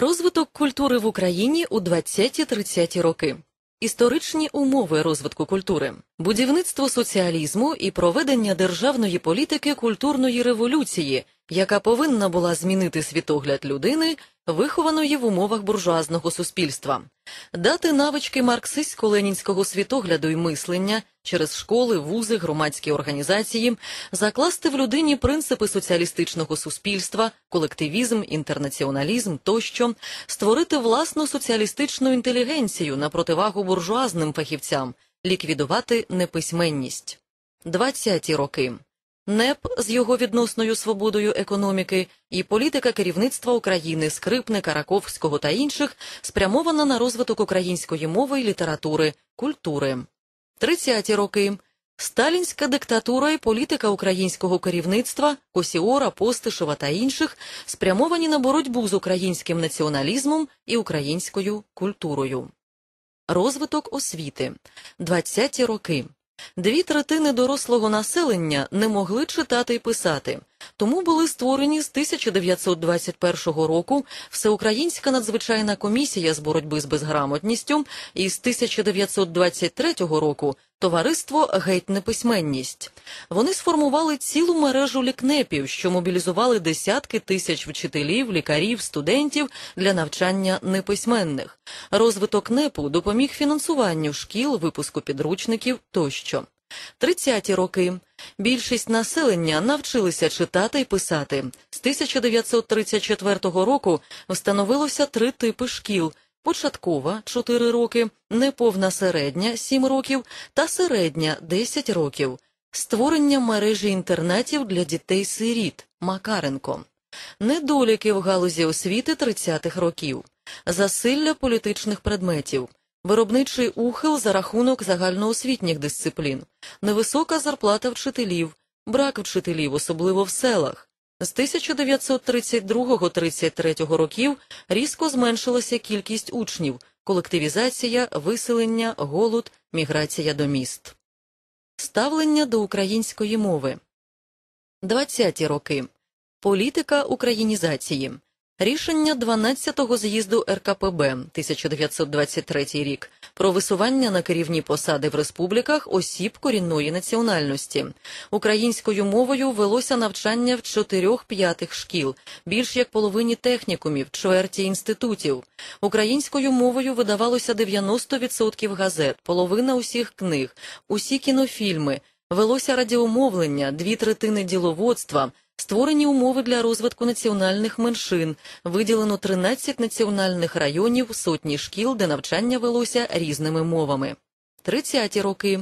Розвиток культури в Україні у 20-30 роки. Історичні умови розвитку культури, будівництво соціалізму і проведення державної політики культурної революції, яка повинна була змінити світогляд людини, вихованої в умовах буржуазного суспільства, дати навички марксистсько-ленінського світогляду і мислення через школи, вузи, громадські організації, закласти в людині принципи соціалістичного суспільства, колективізм, інтернаціоналізм тощо, створити власну соціалістичну інтелігенцію на противагу буржуазним фахівцям, ліквідувати неписьменність. 20-ті роки. НЕП з його відносною свободою економіки і політика керівництва України Скрипника, Раковського та інших спрямована на розвиток української мови і літератури, культури. 30-ті роки. Сталінська диктатура і політика українського керівництва Косіора, Постишева та інших спрямовані на боротьбу з українським націоналізмом і українською культурою. Розвиток освіти. 20-ті роки. Дві третини дорослого населення не могли читати і писати, тому були створені з 1921 року Всеукраїнська надзвичайна комісія з боротьби з безграмотністю і з 1923 року Товариство Геть неписьменність. Вони сформували цілу мережу лікнепів, що мобілізували десятки тисяч вчителів, лікарів, студентів для навчання неписьменних. Розвиток НЕПу допоміг фінансуванню шкіл, випуску підручників тощо. 30-ті роки. Більшість населення навчилися читати і писати. З 1934 року встановилося три типи шкіл початкова 4 роки, неповна середня 7 років та середня 10 років, створення мережі інтернатів для дітей-сиріт Макаренко, недоліки в галузі освіти 30-х років, засилля політичних предметів. Виробничий ухил за рахунок загальноосвітніх дисциплін, невисока зарплата вчителів, брак вчителів, особливо в селах. З 1932-33 років різко зменшилася кількість учнів, колективізація, виселення, голод, міграція до міст. Ставлення до української мови 20-ті роки. Політика українізації. Рішення 12-го з'їзду РКПБ 1923 рік про висування на керівні посади в республіках осіб корінної національності. Українською мовою велося навчання в чотирьох п'ятих шкіл, більш як половині технікумів, чверті інститутів. Українською мовою видавалося 90% газет, половина усіх книг, усі кінофільми, велося радіомовлення, дві третини діловодства. Створені умови для розвитку національних меншин, виділено 13 національних районів, сотні шкіл, де навчання велося різними мовами. 30-ті роки.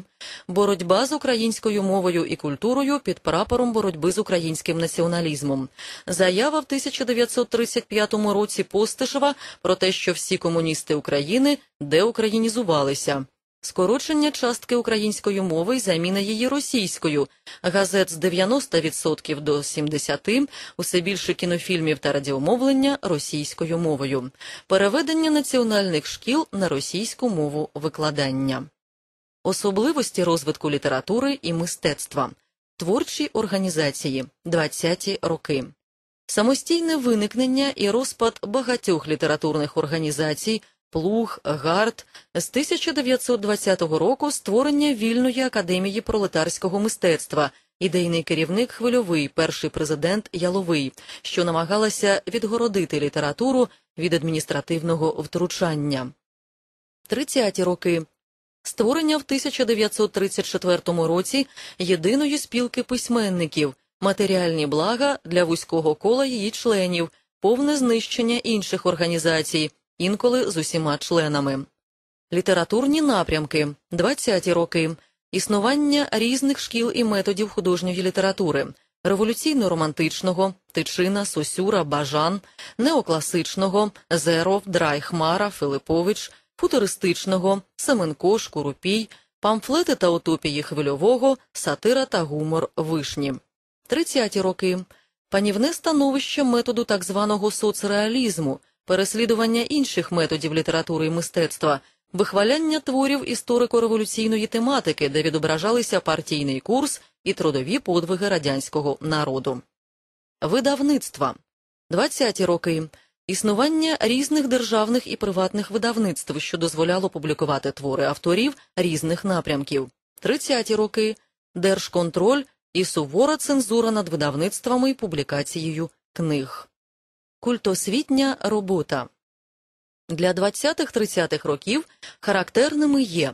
Боротьба з українською мовою і культурою під прапором боротьби з українським націоналізмом. Заява в 1935 році Постишева про те, що всі комуністи України деукраїнізувалися. Скорочення частки української мови і заміна її російською, газет з 90% до 70%, усе більше кінофільмів та радіомовлення російською мовою, переведення національних шкіл на російську мову викладання, особливості розвитку літератури і мистецтва, творчі організації. 20-ті роки. Самостійне виникнення і розпад багатьох літературних організацій Плуг, Гард з 1920 року створення вільної академії пролетарського мистецтва, ідейний керівник хвильовий, перший президент Яловий, що намагалася відгородити літературу від адміністративного втручання. 30-ті роки. Створення в 1934 році єдиної спілки письменників, матеріальні блага для вузького кола її членів, повне знищення інших організацій інколи з усіма членами. Літературні напрямки. 20-ті роки, існування різних шкіл і методів художньої літератури, революційно-романтичного, Тичина, Сосюра, Бажан, неокласичного, Зеров, Драйхмара, Филипович, футуристичного, Семенко, Шкурупій, памфлети та утопії хвильового, сатира та гумор вишні. 30-ті роки. Панівне становище методу так званого соцреалізму, переслідування інших методів літератури і мистецтва, вихваляння творів історико-революційної тематики, де відображалися партійний курс і трудові подвиги радянського народу. Видавництва 20-ті роки. існування різних державних і приватних видавництв, що дозволяло публікувати твори авторів різних напрямків, 30-ті роки, держконтроль і сувора цензура над видавництвами і публікацією книг. Культосвітня робота для 20-30-х років характерними є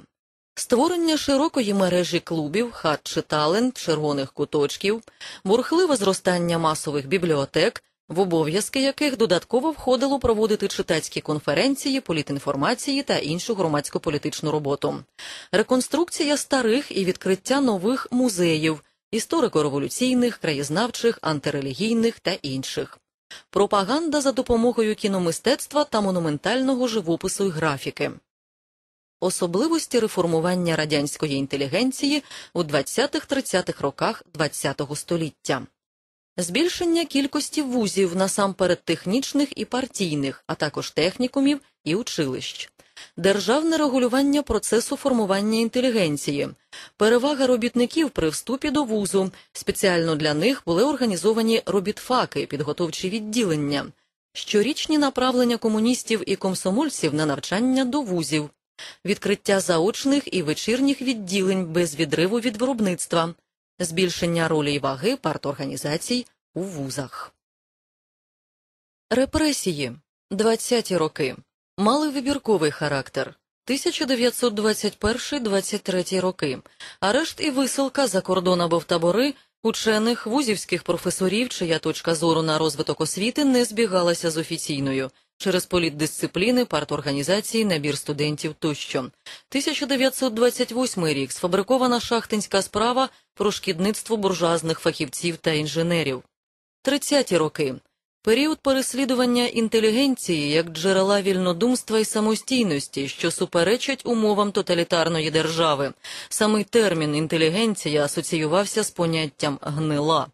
створення широкої мережі клубів, хат чи талент, червоних куточків, бурхливе зростання масових бібліотек, в обов'язки яких додатково входило проводити читацькі конференції, політінформації та іншу громадсько-політичну роботу, реконструкція старих і відкриття нових музеїв, історико-революційних, краєзнавчих, антирелігійних та інших. Пропаганда за допомогою кіномистецтва та монументального живопису й графіки. Особливості реформування радянської інтелігенції у 20-30-х роках ХХ століття. Збільшення кількості вузів насамперед технічних і партійних, а також технікумів і училищ. Державне регулювання процесу формування інтелігенції, перевага робітників при вступі до вузу. Спеціально для них були організовані робітфаки, підготовчі відділення, щорічні направлення комуністів і комсомольців на навчання до вузів, відкриття заочних і вечірніх відділень без відриву від виробництва, збільшення ролі й ваги парторганізацій у вузах. Репресії. 20-ті роки мали вибірковий характер. 1921-23 роки. Арешт і висилка за кордон або в табори учених вузівських професорів, чия точка зору на розвиток освіти не збігалася з офіційною через політдисципліни, парторганізації, набір студентів тощо. 1928 рік сфабрикована шахтинська справа про шкідництво буржуазних фахівців та інженерів. 30-ті роки період переслідування інтелігенції як джерела вільнодумства і самостійності, що суперечать умовам тоталітарної держави. Самий термін інтелігенція асоціювався з поняттям гнила.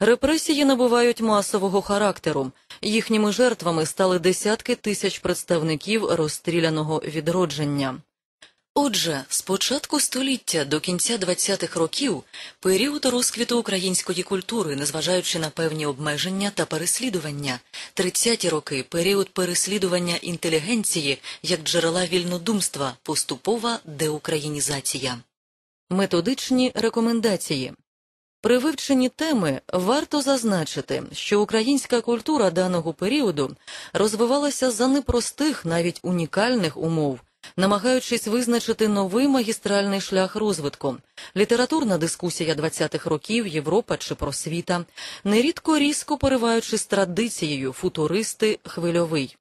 Репресії набувають масового характеру. Їхніми жертвами стали десятки тисяч представників розстріляного відродження. Отже, з початку століття до кінця 20-х років період розквіту української культури, незважаючи на певні обмеження та переслідування, 30-ті роки період переслідування інтелігенції як джерела вільнодумства, поступова деукраїнізація. Методичні рекомендації при вивченні теми варто зазначити, що українська культура даного періоду розвивалася за непростих, навіть унікальних умов, намагаючись визначити новий магістральний шлях розвитку, літературна дискусія 20-х років, Європа чи просвіта, нерідко різко пориваючись традицією футуристи хвильовий.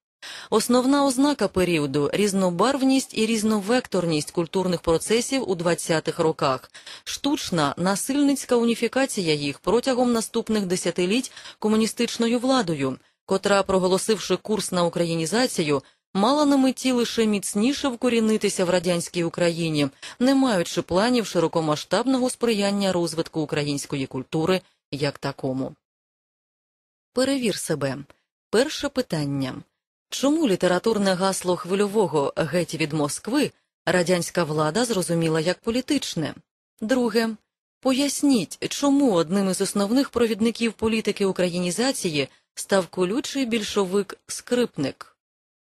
Основна ознака періоду різнобарвність і різновекторність культурних процесів у 20-х роках, штучна насильницька уніфікація їх протягом наступних десятиліть комуністичною владою, котра, проголосивши курс на українізацію, мала на меті лише міцніше вкорінитися в радянській Україні, не маючи планів широкомасштабного сприяння розвитку української культури як такому. Перевір себе. Перше питання. Чому літературне гасло хвильового геть від Москви радянська влада зрозуміла як політичне? Друге. Поясніть, чому одним із основних провідників політики українізації став колючий більшовик скрипник.